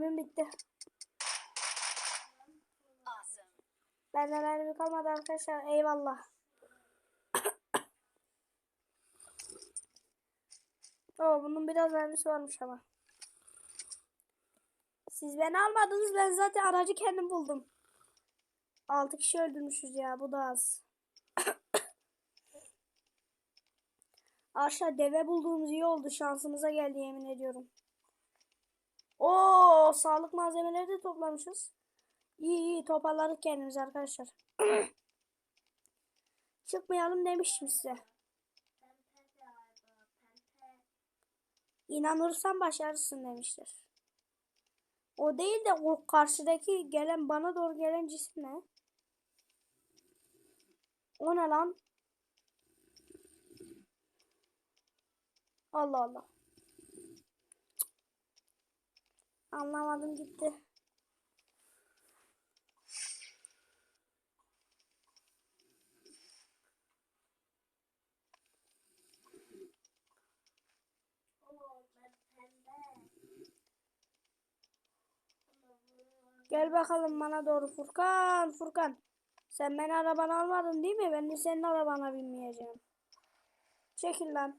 Mermim bitti. Awesome. Bende mermi kalmadı arkadaşlar. Eyvallah. Oo, bunun biraz mermisi varmış ama. Siz beni almadınız. Ben zaten aracı kendim buldum. 6 kişi öldürmüşüz ya. Bu da az. Aşağı deve bulduğumuz iyi oldu. Şansımıza geldi yemin ediyorum. Oo, sağlık malzemeleri de toplamışız. İyi iyi toparladık kendimizi arkadaşlar. Çıkmayalım demiştim size. İnanırsan başarırsın demişler. O değil de o karşıdaki gelen bana doğru gelen cisim ne? O ne lan? Allah Allah. Anlamadım gitti. Gel bakalım bana doğru Furkan. Furkan. Sen beni arabana almadın değil mi? Ben de senin arabana binmeyeceğim. Çekil lan.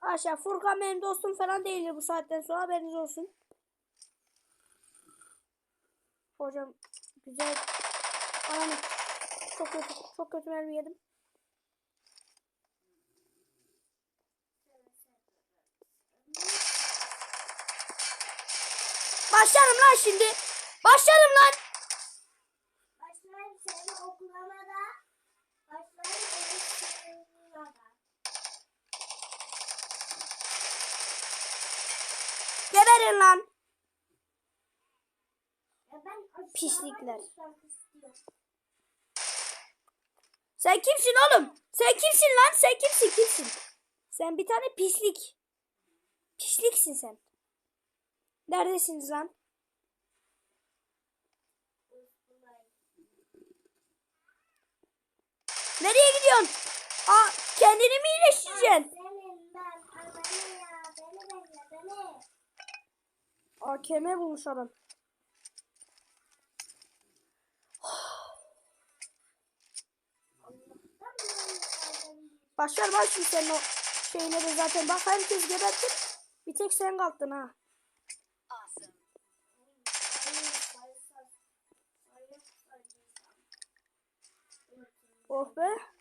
Aşağı Furkan benim dostum falan değildir bu saatten sonra haberiniz olsun. Hocam güzel. Anam çok kötü çok kötü mermi yedim. Başlarım lan şimdi. Başlarım lan. Lan. Pislikler. Sen kimsin oğlum? Sen kimsin lan? Sen kimsin kimsin? Sen bir tane pislik. Pisliksin sen. Neredesiniz lan? Nereye gidiyorsun? Aa, kendini mi iyileştireceksin? Senin ben arabayı ya. Beni bekle beni. AKM bulmuş adam. Başlar bak şimdi senin o şeyine de zaten. Bak herkes gebertti. Bir tek sen kaldın ha. Oh be.